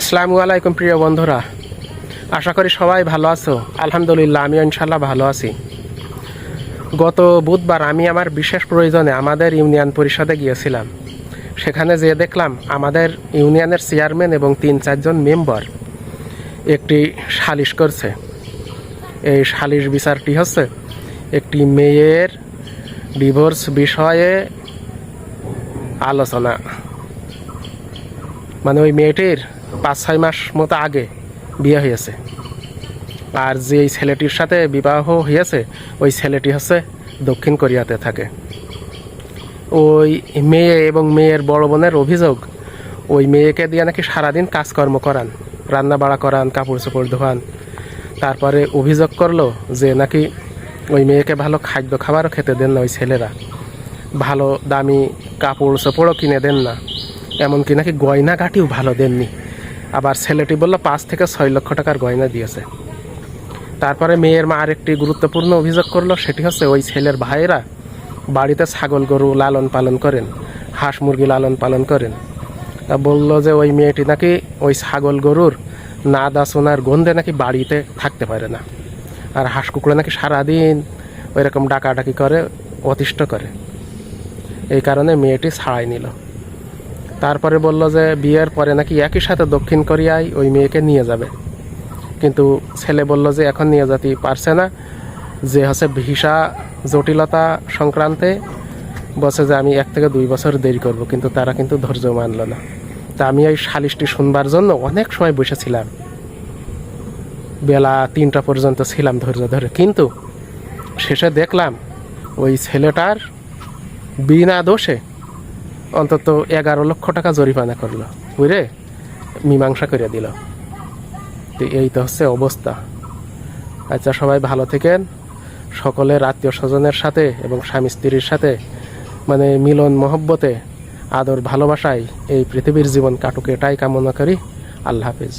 আসসালামু আলাইকুম প্রিয় বন্ধুরা। আশা করি সবাই ভালো আছো। আলহামদুলিল্লাহ, আমিও ইনশাল্লাহ ভালো আছি। গত বুধবার আমি আমার বিশেষ প্রয়োজনে আমাদের ইউনিয়ন পরিষদে গিয়েছিলাম। সেখানে যেয়ে দেখলাম আমাদের ইউনিয়নের চেয়ারম্যান এবং তিন চারজন মেম্বার একটি সালিশ করছে। এই সালিশ বিচারটি হচ্ছে একটি মেয়ের ডিভোর্স বিষয়ে আলোচনা। মানে ওই মেয়েটির পাঁচ ছয় মাস মতো আগে বিয়ে হয়েছে আর যে এই ছেলেটির সাথে বিবাহ হয়েছে ওই ছেলেটি হচ্ছে দক্ষিণ কোরিয়াতে থাকে। ওই মেয়ে এবং মেয়ের বড় বোনের অভিযোগ, ওই মেয়েকে দিয়ে নাকি সারাদিন কাজকর্ম করান রান্না বাড়া করান কাপড় চোপড় ধোয়ান। তারপরে অভিযোগ করল যে নাকি ওই মেয়েকে ভালো খাদ্য খাবারও খেতে দেন না ওই ছেলেরা। ভালো দামি কাপড় চোপড়ও কিনে দেন না। এমনকি নাকি গয়না কাটিও ভালো দেননি। আবার ছেলেটি বলল, পাঁচ থেকে ছয় লক্ষ টাকার গয়না দিয়েছে। তারপরে মেয়ের মা আরেকটি গুরুত্বপূর্ণ অভিযোগ করল, সেটি হচ্ছে ওই ছেলের ভাইয়েরা বাড়িতে ছাগল গরু লালন পালন করেন, হাঁস মুরগি লালন পালন করেন। তা বলল যে ওই মেয়েটি নাকি ওই ছাগল গরুর নাদা সোনার গন্ধে নাকি বাড়িতে থাকতে পারে না। আর হাঁস কুকুরে নাকি সারাদিন ওইরকম ডাকাডাকি করে, অতিষ্ঠ করে। এই কারণে মেয়েটি ছাড়াই নিল। তারপরে বলল যে বিয়ের পরে নাকি একই সাথে দক্ষিণ কোরিয়ায় ওই মেয়েকে নিয়ে যাবে। কিন্তু ছেলে বলল যে এখন নিয়ে যেতে পারছে না, যে হচ্ছে ভিসা জটিলতা সংক্রান্তে বলছে যে আমি এক থেকে দুই বছর দেরি করব, কিন্তু তারা কিন্তু ধৈর্য মানল না। তা আমি এই সালিশটি শুনবার জন্য অনেক সময় বসেছিলাম। বেলা তিনটা পর্যন্ত ছিলাম ধৈর্য ধরে, কিন্তু শেষে দেখলাম ওই ছেলেটার বিনা দোষে অন্তত এগারো লক্ষ টাকা জরিমানা করল। বুঝলে? মীমাংসা করে দিল। তো এই তো হচ্ছে অবস্থা। আচ্ছা সবাই ভালো থেকেন। সকলের আত্মীয় স্বজনের সাথে এবং স্বামী স্ত্রীর সাথে মানে মিলন মহব্বতে আদর ভালোবাসায় এই পৃথিবীর জীবন কাটুক এটাই কামনা করি। আল্লাহ হাফিজ।